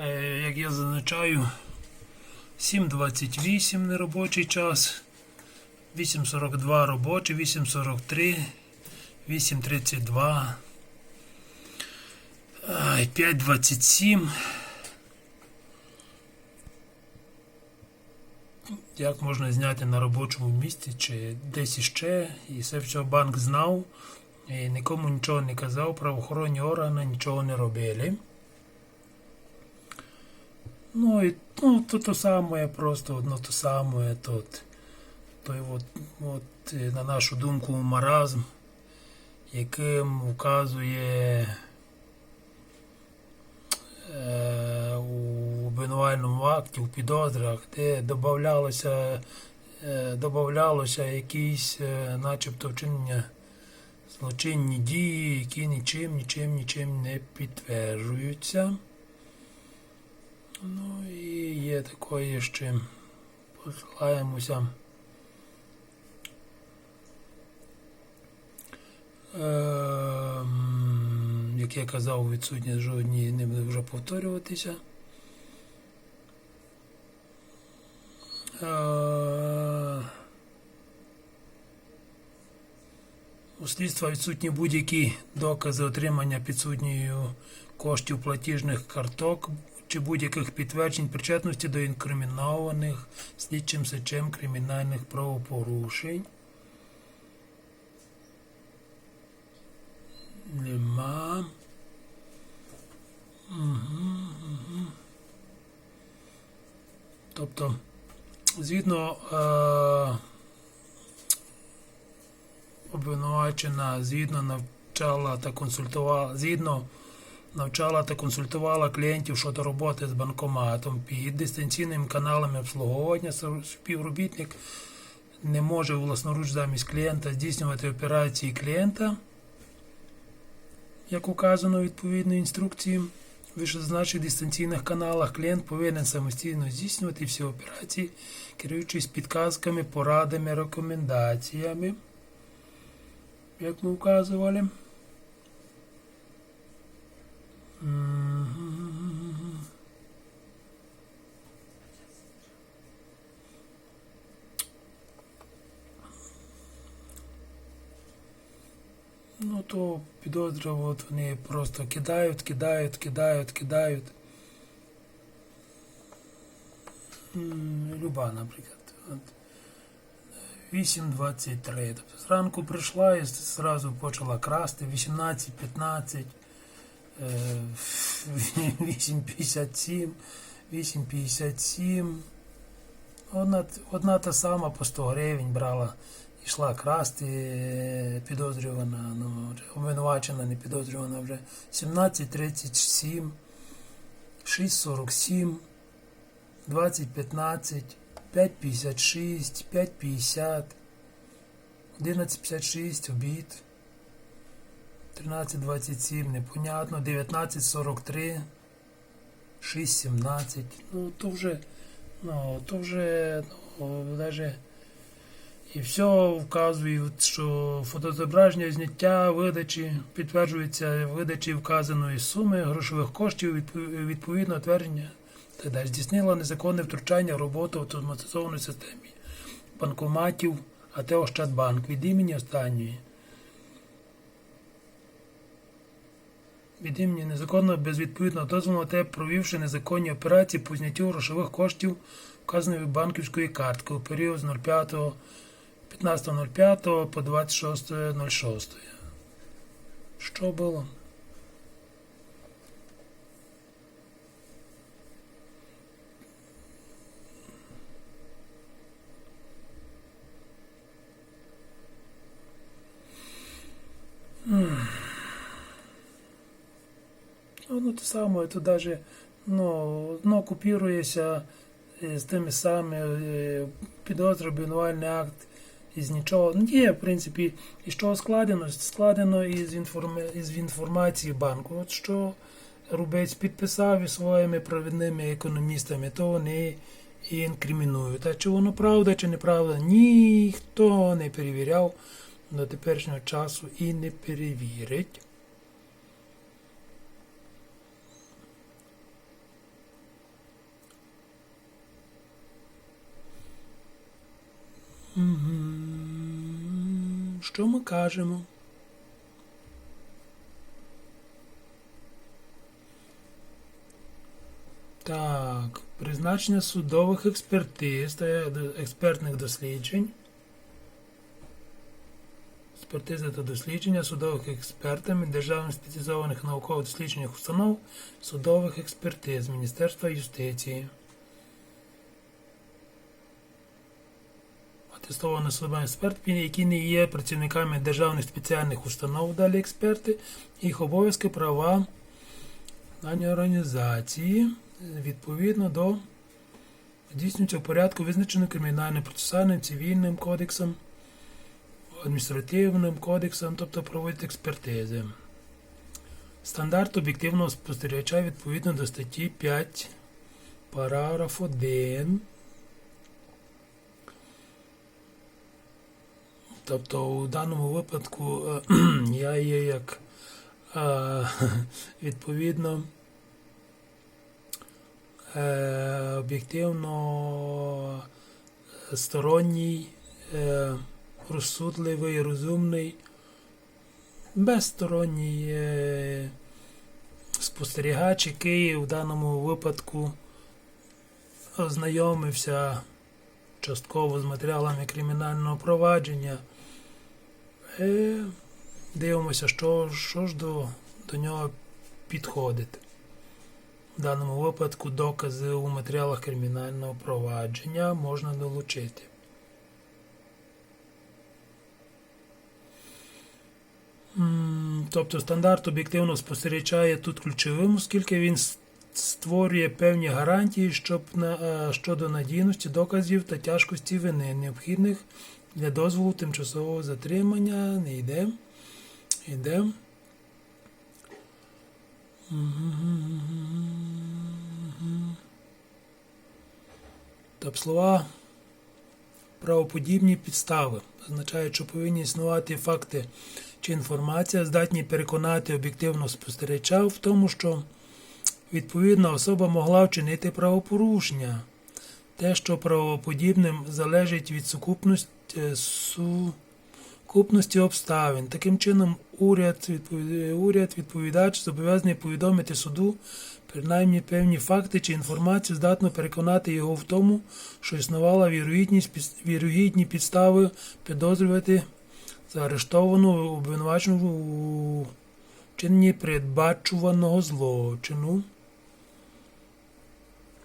Е, Як я зазначаю, 7.28 неробочий час, 8.42 робочий, 8.43, 8.32, 5.27. Як можна зняти на робочому місці? Чи десь іще, і все все банк знав, і нікому нічого не казав, правоохоронні органи нічого не робили. Ну і ну, то, то саме, просто одно то саме тут. Той от, от, е, на нашу думку, маразм, яким вказує е, у обвинувальному акті, у підозрах, де додавалося, е, додавалося якісь, е, начебто, вчинення злочинні дії, які нічим, нічим, нічим не підтверджуються. Ну і є такої ще посилаємося. Ем, як я казав, відсутні жодні не буду вже повторюватися. Е, У слідства відсутні будь-які докази отримання підсудньою коштів платіжних карток чи будь-яких підтверджень причетності до інкримінованих слідчим сечем кримінальних правопорушень. Нема. Угу, угу. Тобто, згідно е, обвинувачена, згідно навчала та консультувала, згідно навчала та консультувала клієнтів щодо роботи з банкоматом під дистанційними каналами обслуговування співробітник не може власноруч замість клієнта здійснювати операції клієнта, як указано у відповідної інструкції. Вищезазначених дистанційних каналах клієнт повинен самостійно здійснювати всі операції, керуючись підказками, порадами, рекомендаціями, як ми вказували. Ну то підозра, от вони просто кидають, кидають, кидають, кидають. Люба, наприклад. От. 8.23. Тобто зранку прийшла і зразу почала красти. 18.15. е, 8.57. 8.57. Одна, одна та сама по 100 гривень брала, йшла красти, е, підозрювана, ну, обвинувачена, не підозрювана вже 17.37, 6.47, 20.15, 5.56, 5.50, 11.56, обід, 13.27, непонятно, 19.43, 6.17, ну то вже Ну, то вже ну, даже і все вказує, що фотозображення зняття видачі підтверджується видачі вказаної суми грошових коштів відпо- відповідно твердження та здійснила незаконне втручання в роботу автоматизованої системи банкоматів АТ Ощадбанк від імені останньої. Від імені незаконно безвідповідного дозволу те провівши незаконні операції по зняттю грошових коштів вказаної банківської картки у період з 05 15.05 по 26.06. Що було? Ну те саме, то даже ну, ну, купірується з тими самими е, підозри, обвинувальний акт із нічого. Ну, в принципі, і що складено? Складено із, інформи... із інформації банку. От що Рубець підписав із своїми провідними економістами, то вони і інкримінують. А чи воно правда, чи неправда, ніхто не перевіряв до теперішнього часу і не перевірить. Що ми кажемо? Так, призначення судових експертиз та експертних досліджень. Експертизи та дослідження судових експертами державних спеціалізованих науково-досліджених установ судових експертиз Міністерства юстиції. Атестований судовий експерт, які не є працівниками державних спеціальних установ, далі експерти, їх обов'язки, права даної організації відповідно до здійснюється в порядку, визначеним кримінальним процесуальним, цивільним кодексом, адміністративним кодексом, тобто проводять експертизи. Стандарт об'єктивного спостерігача відповідно до статті 5, параграф 1. Тобто у даному випадку е, я є як е, відповідно е, об'єктивно сторонній, розсудливий, розумний, безсторонній спостерігач, який в даному випадку ознайомився частково з матеріалами кримінального провадження. Е, дивимося, що, що ж до, до нього підходить. В даному випадку докази у матеріалах кримінального провадження можна долучити. Тобто стандарт об'єктивно спостерігає тут ключовим, оскільки він створює певні гарантії щоб на, е, щодо надійності доказів та тяжкості вини, необхідних для дозволу тимчасового затримання. Не йде. Йде. Тобто слова правоподібні підстави означають, що повинні існувати факти чи інформація, здатні переконати об'єктивно спостерігача в тому, що відповідна особа могла вчинити правопорушення. Те, що правоподібним залежить від сукупності, сукупності обставин. Таким чином, уряд, уряд відповідач зобов'язаний повідомити суду принаймні певні факти чи інформацію, здатно переконати його в тому, що існувала вірогідні підстави підозрювати заарештовану обвинувачену у вчиненні передбачуваного злочину.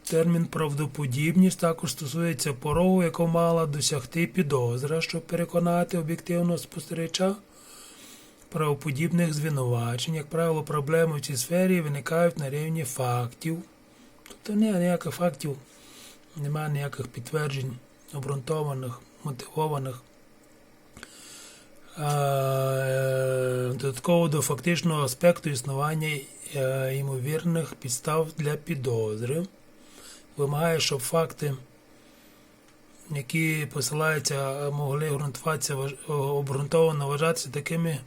Термін правдоподібність також стосується порогу, яку мала досягти підозра, щоб переконати об'єктивного спостерігача правоподібних звинувачень. Як правило, проблеми в цій сфері виникають на рівні фактів. Тобто немає ніяких фактів, немає ніяких підтверджень, обґрунтованих, мотивованих. Е, Додатково до фактичного аспекту існування е, ймовірних підстав для підозри вимагає, щоб факти, які посилаються, могли ґрунтуватися обґрунтовано вважатися такими,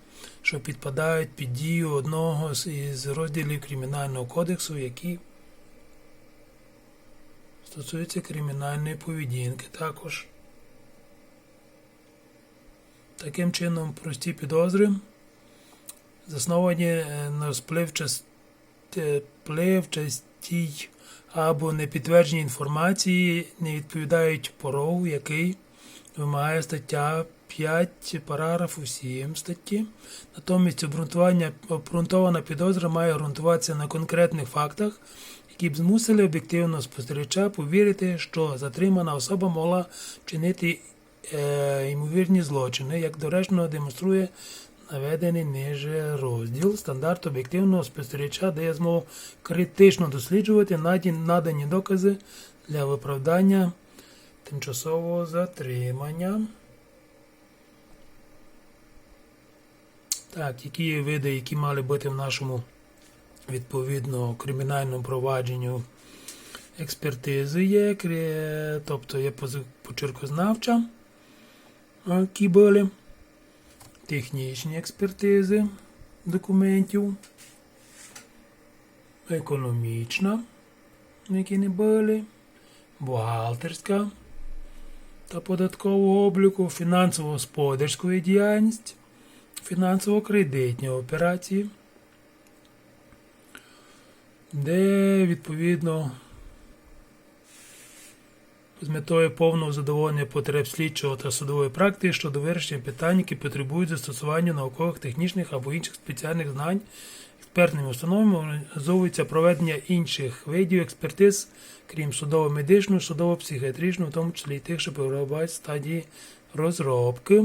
що підпадають під дію одного із розділів Кримінального кодексу, які стосуються кримінальної поведінки. Також таким чином прості підозри засновані е, на спливчаст- е, або непідтвердженій інформації не відповідають порогу, який вимагає стаття 5 параграфу 7 статті. Натомість обґрунтована підозра має ґрунтуватися на конкретних фактах, які б змусили об'єктивного спостерігача повірити, що затримана особа могла вчинити е, ймовірні злочини, як доречно демонструє наведений ниже розділ. Стандарт об'єктивного спостерігача дає змогу критично досліджувати надані докази для виправдання тимчасового затримання. Так, які види, які мали бути в нашому відповідно кримінальному провадженню експертизи є, тобто є почеркознавча, які були, технічні експертизи документів, економічна, які не були, бухгалтерська, та податкового обліку, фінансово-господарської діяльності, фінансово-кредитні операції, де відповідно з метою повного задоволення потреб слідчого та судової практики щодо вирішення питань, які потребують застосування наукових, технічних або інших спеціальних знань, експертними установами організовується проведення інших видів експертиз, крім судово-медичної, судово-психіатричної, в тому числі і тих, що перебувають стадії розробки.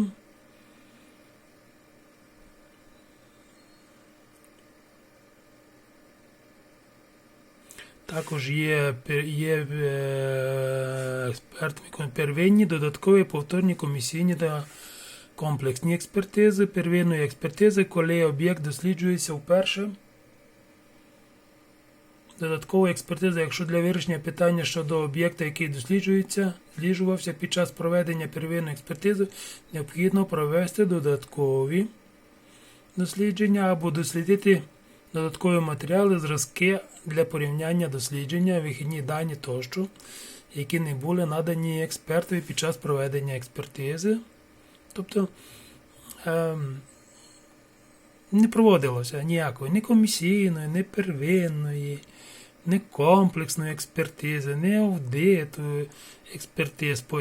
Також є, є е, експертами первинні, додаткові повторні комісійні та комплексні експертизи, первинної експертизи, коли об'єкт досліджується вперше. Додаткова експертиза, якщо для вирішення питання щодо об'єкта, який досліджується, досліджувався під час проведення первинної експертизи, необхідно провести додаткові дослідження або дослідити додаткові матеріали, зразки для порівняння дослідження, вихідні дані тощо, які не були надані експертові під час проведення експертизи. Тобто ем, не проводилося ніякої ні комісійної, ні первинної, ні комплексної експертизи, ні аудиту експертиз потім.